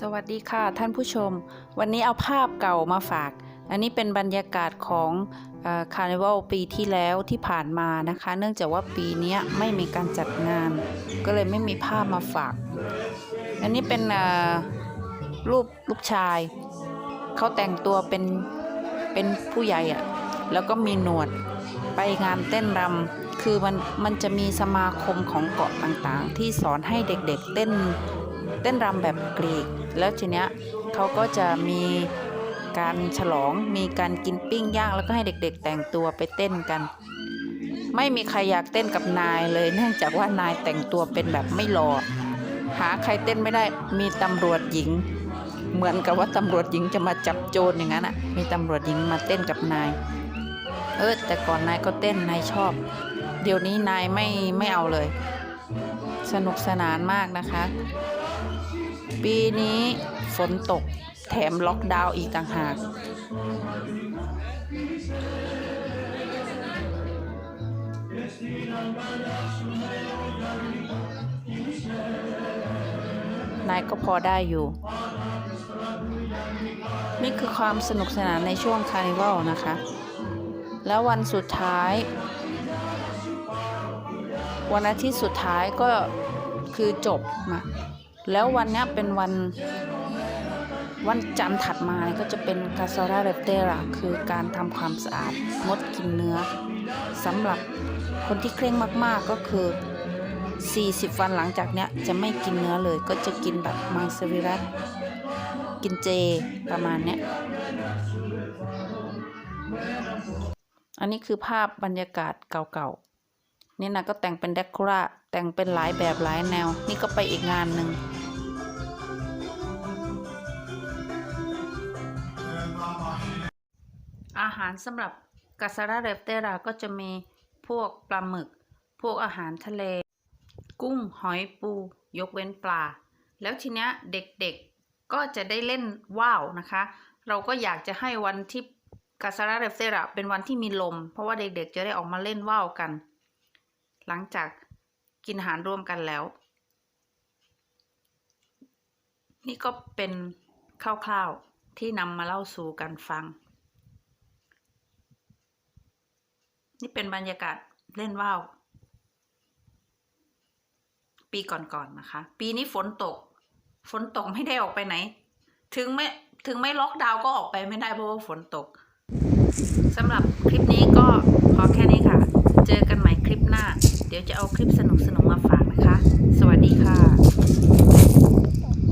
สวัสดีค่ะท่านผู้ชม วันนี้เอาภาพเก่ามาฝาก อันนี้เป็นบรรยากาศของคาร์นิวัลปีที่แล้วที่ผ่านมานะคะ เนื่องจากว่าปีนี้ไม่มีการจัดงาน ก็เลยไม่มีภาพมาฝาก อันนี้เป็นรูปลูกชาย เขาแต่งตัวเป็นเป็นผู้ใหญ่อะแล้วก็มีหนวดไปงานเต้นรำคือมันมันจะมีสมาคมของเกาะต่างๆ ที่สอนให้เด็กๆเต้น เต้นรำแบบกรีก แล้วทีเนี้ยเขาก็จะมีการฉลองมีการกินปิ้งย่างแล้วก็ให้เด็กๆ แต่งตัวไปเต้นกัน ไม่มีใครอยากเต้นกับนายเลย เนื่องจากว่านายแต่งตัวเป็นแบบไม่หล่อหาใครเต้นไม่ได้มีตำรวจหญิง เหมือนกับว่าตำรวจหญิงจะมาจับโจรอย่างนั้นอะมีตำรวจหญิงมาเต้นกับนาย เออแต่ก่อนนายก็เต้นนายชอบ เดี๋ยวนี้นายไม่ไม่เอาเลย สนุกสนานมากนะคะ ปีนี้ฝนตกแถมล็อกดาวน์อีกต่างหาก นายก็พอได้อยู่ นี่คือความสนุกสนานในช่วงคาร์นิวัลนะคะ แล้ววันสุดท้าย วันอาทิตย์สุดท้ายก็คือจบมา แล้ววันนี้เป็นวันวันจันทร์ถัดมาก็จะเป็นกาซาราเรเตราคือการทำความสะอาดงดกินเนื้อสำหรับคนที่เคร่งมากๆก็คือ 40 วันหลังจากเนี้ยจะไม่กินเนื้อเลยก็จะกินแบบมังสวิรัตกินเจประมาณเนี้ยอันนี้คือภาพบรรยากาศเก่าๆนี่นะก็แต่งเป็นเดคอราแต่งเป็นหลายแบบหลายแนว นี่ก็ไปอีกงานหนึ่ง อาหารสำหรับกาซาราเรฟเตราก็จะมีพวกปลาหมึก พวกอาหารทะเล กุ้งหอยปู ยกเว้นปลา แล้วทีเนี้ยเด็กๆก็จะได้เล่นว่าวนะคะ เราก็อยากจะให้วันที่กาซาราเรฟเตราเป็นวันที่มีลม เพราะว่าเด็กๆจะได้ออกมาเล่นว่าวกัน หลังจากกินอาหารร่วมกันแล้ว นี่ก็เป็นคร่าวๆที่นำมาเล่าสู่กันฟัง นี่เป็นบรรยากาศเล่นว่าวปีก่อนๆนนะคะ ปีนี้ฝนตก ฝนตกไม่ได้ออกไปไหน ถึงไม่ถึงไม่ล็อกดาวน์ก็ออกไปไม่ได้เพราะว่าฝนตกสำหรับคลิปนี้ก็พอแค่นี้ค่ะ เจอกันใหม่คลิปหน้า เดี๋ยวจะเอาคลิปสนุกๆมาฝาก